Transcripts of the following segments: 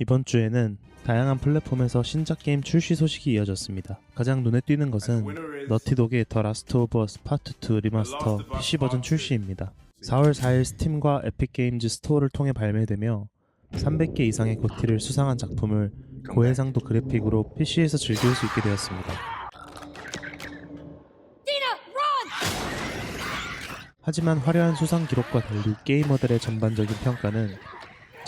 이번 주에는 다양한 플랫폼에서 신작 게임 출시 소식이 이어졌습니다. 가장 눈에 띄는 것은 너티독의 더 라스트 오브 어스 파트 2 리마스터 PC 버전 출시입니다. 4월 4일 스팀과 에픽 게임즈 스토어를 통해 발매되며 300개 이상의 고티를 수상한 작품을 고해상도 그래픽으로 PC에서 즐길 수 있게 되었습니다. 하지만 화려한 수상 기록과 달리 게이머들의 전반적인 평가는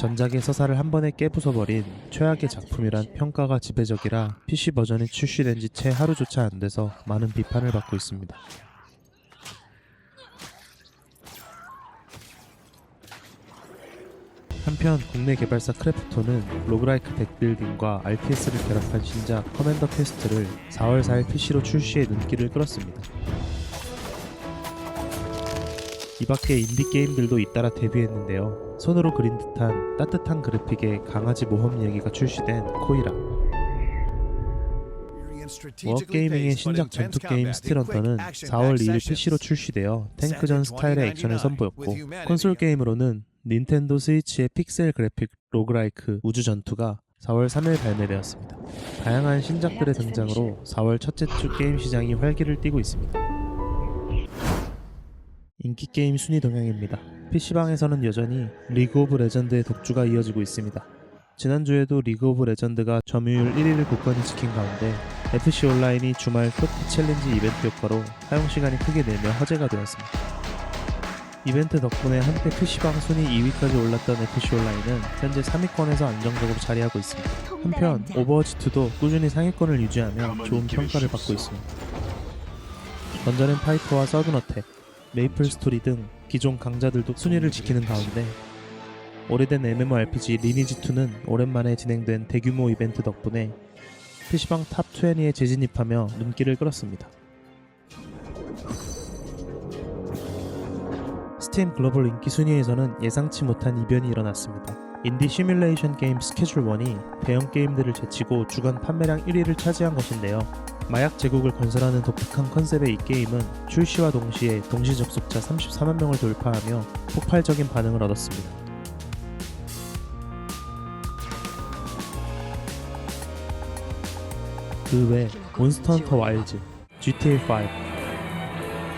전작의 서사를 한 번에 깨부숴버린 최악의 작품이란 평가가 지배적이라 PC 버전이 출시된 지 채 하루조차 안 돼서 많은 비판을 받고 있습니다. 한편 국내 개발사 크래프톤은 로그라이크 덱빌딩과 RPS를 결합한 신작 커맨더 퀘스트를 4월 4일 PC로 출시해 눈길을 끌었습니다. 이 밖에 인디 게임들도 잇따라 데뷔했는데요. 손으로 그린 듯한 따뜻한 그래픽의 강아지 모험 이야기가 출시된 코이라. 워게이밍의 신작 전투 게임 스틸헌터는 4월 2일 PC로 출시되어 탱크전 스타일의 액션을 선보였고 콘솔 게임으로는 닌텐도 스위치의 픽셀 그래픽 로그라이크 우주 전투가 4월 3일 발매되었습니다. 다양한 신작들의 등장으로 4월 첫째 주 게임 시장이 활기를 띠고 있습니다. 인기 게임 순위 동향입니다. PC방에서는 여전히 리그 오브 레전드의 독주가 이어지고 있습니다. 지난주에도 리그 오브 레전드가 점유율 1위를 굳건히 지킨 가운데 FC 온라인이 주말 토티 챌린지 이벤트 효과로 사용 시간이 크게 늘며 화제가 되었습니다. 이벤트 덕분에 한때 PC방 순위 2위까지 올랐던 FC 온라인은 현재 3위권에서 안정적으로 자리하고 있습니다. 한편 오버워치2도 꾸준히 상위권을 유지하며 좋은 평가를 받고 있습니다. 던전앤 파이터와 서든어택, 메이플 스토리 등 기존 강자들도 순위를 지키는 가운데 오래된 MMORPG 리니지2는 오랜만에 진행된 대규모 이벤트 덕분에 PC방 탑 20에 재진입하며 눈길을 끌었습니다. 스팀 글로벌 인기 순위에서는 예상치 못한 이변이 일어났습니다. 인디 시뮬레이션 게임 스케줄 1이 대형 게임들을 제치고 주간 판매량 1위를 차지한 것인데요. 마약 제국을 건설하는 독특한 컨셉의 이 게임은 출시와 동시에 동시 접속자 34만 명을 돌파하며 폭발적인 반응을 얻었습니다. 그 외 몬스터 헌터 와일즈, GTA 5,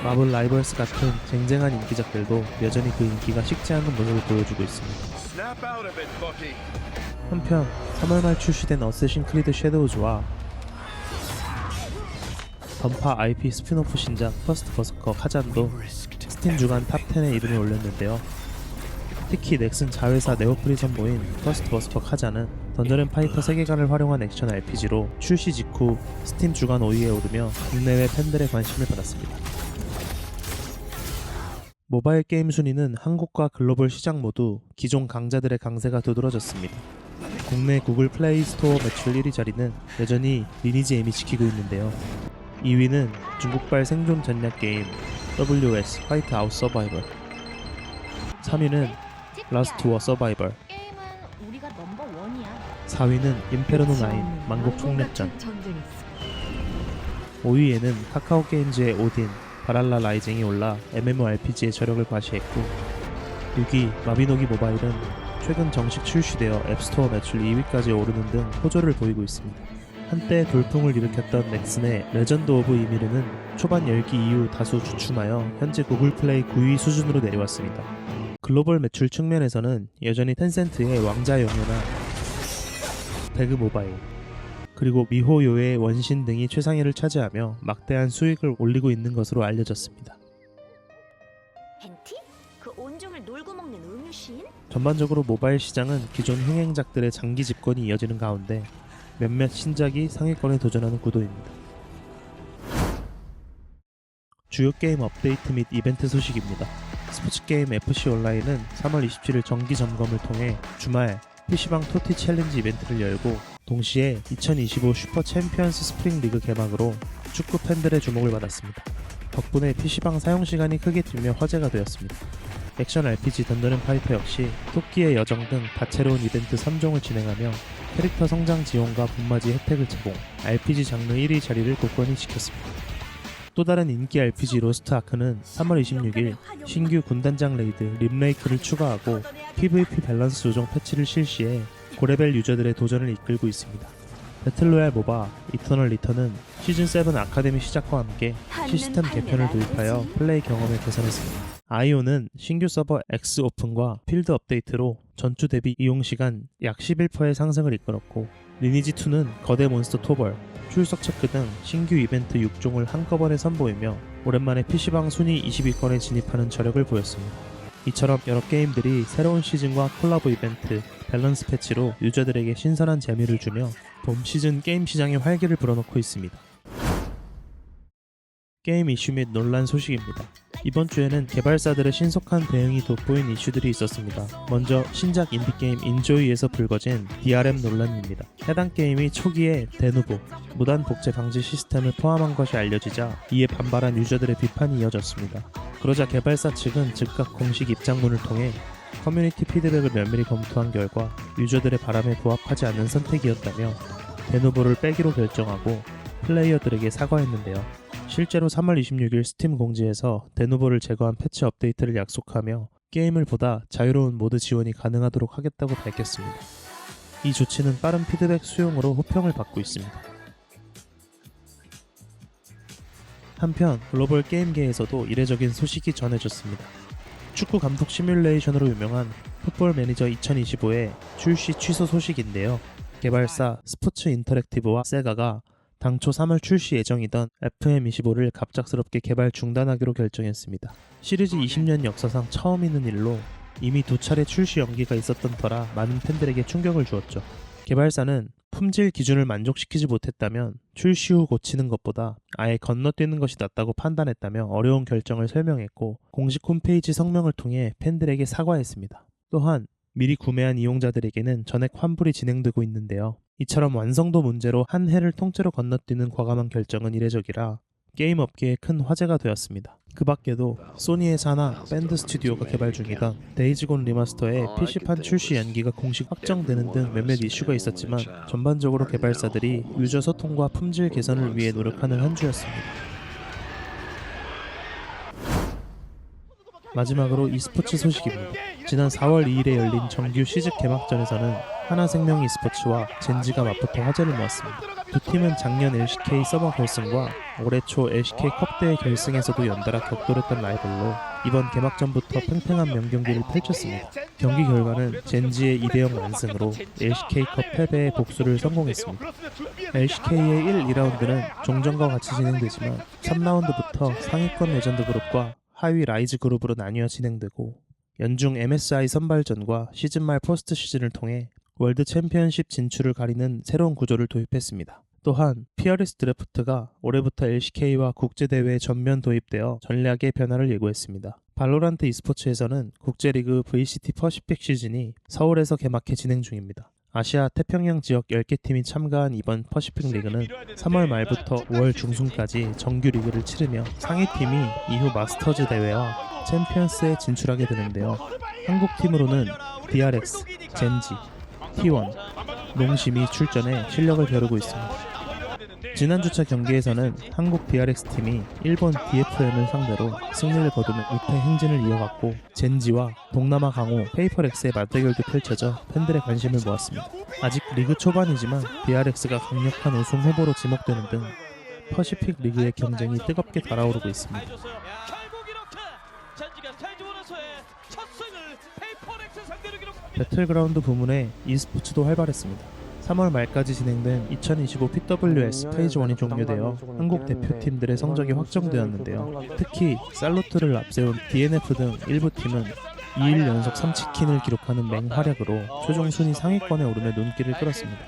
마블 라이벌스 같은 쟁쟁한 인기작들도 여전히 그 인기가 식지 않는 모습을 보여주고 있습니다. 한편 3월 말 출시된 어쌔신 크리드 섀도우즈와 던파 IP 스피노프 신작 퍼스트 버스커 카잔도 스팀 주간 탑10에 이름을 올렸는데요. 특히 넥슨 자회사 네오플이 선보인 퍼스트 버스커 카잔은 던전앤 파이터 세계관을 활용한 액션 RPG로 출시 직후 스팀 주간 5위에 오르며 국내외 팬들의 관심을 받았습니다. 모바일 게임 순위는 한국과 글로벌 시장 모두 기존 강자들의 강세가 두드러졌습니다. 국내 구글 플레이 스토어 매출 1위 자리는 여전히 리니지 M이 지키고 있는데요. 2위는 중국발 생존 전략 게임 WS 화이트 아웃 서바이벌 3위는 라스트 워 서바이벌 게임은 우리가 넘버 원이야. 4위는 인페르노 9 만국 총력전 5위에는 카카오 게임즈의 오딘 바랄라 라이징이 올라 MMORPG의 저력을 과시했고 6위 마비노기 모바일은 최근 정식 출시되어 앱스토어 매출 2위까지 오르는 등 호조를 보이고 있습니다. 한때 돌풍을 일으켰던 넥슨의 레전드 오브 이미르는 초반 열기 이후 다소 주춤하여 현재 구글 플레이 9위 수준으로 내려왔습니다. 글로벌 매출 측면에서는 여전히 텐센트의 왕자 영예나 배그 모바일 그리고 미호요의 원신 등이 최상위를 차지하며 막대한 수익을 올리고 있는 것으로 알려졌습니다. 벤티? 그 온종일 놀고 먹는 음유신? 전반적으로 모바일 시장은 기존 흥행작들의 장기 집권이 이어지는 가운데 몇몇 신작이 상위권에 도전하는 구도입니다. 주요 게임 업데이트 및 이벤트 소식입니다. 스포츠 게임 FC 온라인은 3월 27일 정기 점검을 통해 주말 PC방 토티 챌린지 이벤트를 열고 동시에 2025 슈퍼 챔피언스 스프링 리그 개막으로 축구 팬들의 주목을 받았습니다. 덕분에 PC방 사용 시간이 크게 뛰며 화제가 되었습니다. 액션 RPG 던전 앤 파이터 역시 토끼의 여정 등 다채로운 이벤트 3종을 진행하며 캐릭터 성장 지원과 분맞이 혜택을 제공, RPG 장르 1위 자리를 굳건히 지켰습니다. 또 다른 인기 RPG 로스트 아크는 3월 26일 신규 군단장 레이드 림레이크를 추가하고 PVP 밸런스 조정 패치를 실시해 고레벨 유저들의 도전을 이끌고 있습니다. 배틀로얄 모바 이터널 리턴은 시즌 7 아카데미 시작과 함께 시스템 개편을 도입하여 플레이 경험을 개선했습니다. 아이오는 신규 서버 X 오픈과 필드 업데이트로 전투 대비 이용 시간 약 11%의 상승을 이끌었고 리니지 2는 거대 몬스터 토벌, 출석 체크 등 신규 이벤트 6종을 한꺼번에 선보이며 오랜만에 PC방 순위 20위권에 진입하는 저력을 보였습니다. 이처럼 여러 게임들이 새로운 시즌과 콜라보 이벤트, 밸런스 패치로 유저들에게 신선한 재미를 주며 봄 시즌 게임 시장에 활기를 불어넣고 있습니다. 게임 이슈 및 논란 소식입니다. 이번 주에는 개발사들의 신속한 대응이 돋보인 이슈들이 있었습니다. 먼저 신작 인디게임 인조이에서 불거진 DRM 논란입니다. 해당 게임이 초기에 대누보, 무단 복제 방지 시스템을 포함한 것이 알려지자 이에 반발한 유저들의 비판이 이어졌습니다. 그러자 개발사 측은 즉각 공식 입장문을 통해 커뮤니티 피드백을 면밀히 검토한 결과 유저들의 바람에 부합하지 않는 선택이었다며 데누보를 빼기로 결정하고 플레이어들에게 사과했는데요. 실제로 3월 26일 스팀 공지에서 데누보를 제거한 패치 업데이트를 약속하며 게임을 보다 자유로운 모드 지원이 가능하도록 하겠다고 밝혔습니다. 이 조치는 빠른 피드백 수용으로 호평을 받고 있습니다. 한편 글로벌 게임계에서도 이례적인 소식이 전해졌습니다. 축구 감독 시뮬레이션으로 유명한 풋볼 매니저 2025의 출시 취소 소식인데요. 개발사 스포츠 인터랙티브와 세가가 당초 3월 출시 예정이던 FM25를 갑작스럽게 개발 중단하기로 결정했습니다. 시리즈 20년 역사상 처음 있는 일로 이미 두 차례 출시 연기가 있었던 터라 많은 팬들에게 충격을 주었죠. 개발사는 품질 기준을 만족시키지 못했다면 출시 후 고치는 것보다 아예 건너뛰는 것이 낫다고 판단했다며 어려운 결정을 설명했고 공식 홈페이지 성명을 통해 팬들에게 사과했습니다. 또한 미리 구매한 이용자들에게는 전액 환불이 진행되고 있는데요. 이처럼 완성도 문제로 한 해를 통째로 건너뛰는 과감한 결정은 이례적이라 게임 업계에 큰 화제가 되었습니다. 그 밖에도 소니의 산하 밴드 스튜디오가 개발 중이던 데이지곤 리마스터의 PC판 출시 연기가 공식 확정되는 등 몇몇 이슈가 있었지만 전반적으로 개발사들이 유저 소통과 품질 개선을 위해 노력하는 한 주였습니다. 마지막으로 e스포츠 소식입니다. 지난 4월 2일에 열린 정규 시즌 개막전에서는 하나생명 e스포츠와 젠지가 맞붙어 화제를 모았습니다. 두 팀은 작년 LCK 서버 결승과 올해 초 LCK 컵대회 결승에서도 연달아 격돌했던 라이벌로 이번 개막전부터 팽팽한 명경기를 펼쳤습니다. 경기 결과는 젠지의 2대0 완승으로 LCK컵 패배에 복수를 성공했습니다. LCK의 1, 2라운드는 종전과 같이 진행되지만 3라운드부터 상위권 레전드 그룹과 하위 라이즈 그룹으로 나뉘어 진행되고 연중 MSI 선발전과 시즌 말 포스트 시즌을 통해 월드 챔피언십 진출을 가리는 새로운 구조를 도입했습니다. 또한 피어리스 드래프트가 올해부터 LCK와 국제대회에 전면 도입되어 전략의 변화를 예고했습니다. 발로란트 e스포츠에서는 국제리그 VCT 퍼시픽 시즌이 서울에서 개막해 진행 중입니다. 아시아 태평양 지역 10개 팀이 참가한 이번 퍼시픽 리그는 3월 말부터 5월 중순까지 정규 리그를 치르며 상위 팀이 이후 마스터즈 대회와 챔피언스에 진출하게 되는데요. 한국 팀으로는 DRX, 젠지, T1, 농심이 출전해 실력을 겨루고 있습니다. 지난주차 경기에서는 한국 DRX 팀이 일본 DFM을 상대로 승리를 거두며 우패 행진을 이어갔고 젠지와 동남아 강호 페이퍼렉스의 맞대결도 펼쳐져 팬들의 관심을 모았습니다. 아직 리그 초반이지만 DRX가 강력한 우승 후보로 지목되는 등 퍼시픽 리그의 경쟁이 뜨겁게 달아오르고 있습니다. 결국 이렇게 젠지가 스테이지 1에서의 첫 승을 페이퍼렉스 상대로 기록합니다. 배틀그라운드 부문의 e스포츠도 활발했습니다. 3월 말까지 진행된 2025 PWS 페이지 1이 종료되어 한국 대표팀들의 성적이 확정되었는데요. 특히 살로트를 앞세운 DNF 등 일부 팀은 2일 연속 3치킨을 기록하는 맹활약으로 최종 순위 상위권에 오르며 눈길을 끌었습니다.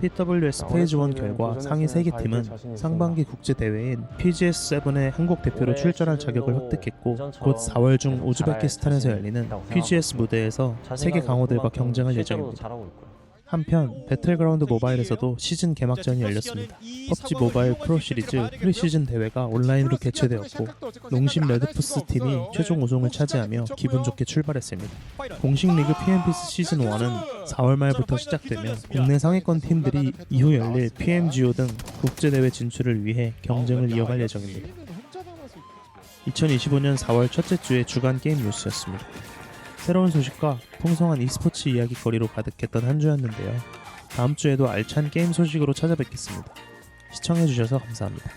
PWS 페이지 1 결과 상위 3개 팀은 상반기 국제 대회인 PGS7의 한국 대표로 출전할 자격을 획득했고 곧 4월 중 우즈베키스탄에서 열리는 PGS 무대에서 세계 강호들과 경쟁할 예정입니다. 한편 배틀그라운드 모바일에서도 시즌 개막전이 열렸습니다. PUBG 모바일 프로 시리즈 프리시즌 대회가 온라인으로 개최되었고 농심 레드푸스 팀이 최종 우승을 차지하며 기분 좋게 출발했습니다. 공식 리그 PMPS 시즌 1은 4월 말부터 시작되며 국내 상위권 팀들이 이후 열릴 PMGO 등 국제 대회 진출을 위해 경쟁을 이어갈 예정입니다. 2025년 4월 첫째 주의 주간 게임 뉴스였습니다. 새로운 소식과 풍성한 e스포츠 이야기거리로 가득했던 한 주였는데요. 다음 주에도 알찬 게임 소식으로 찾아뵙겠습니다. 시청해주셔서 감사합니다.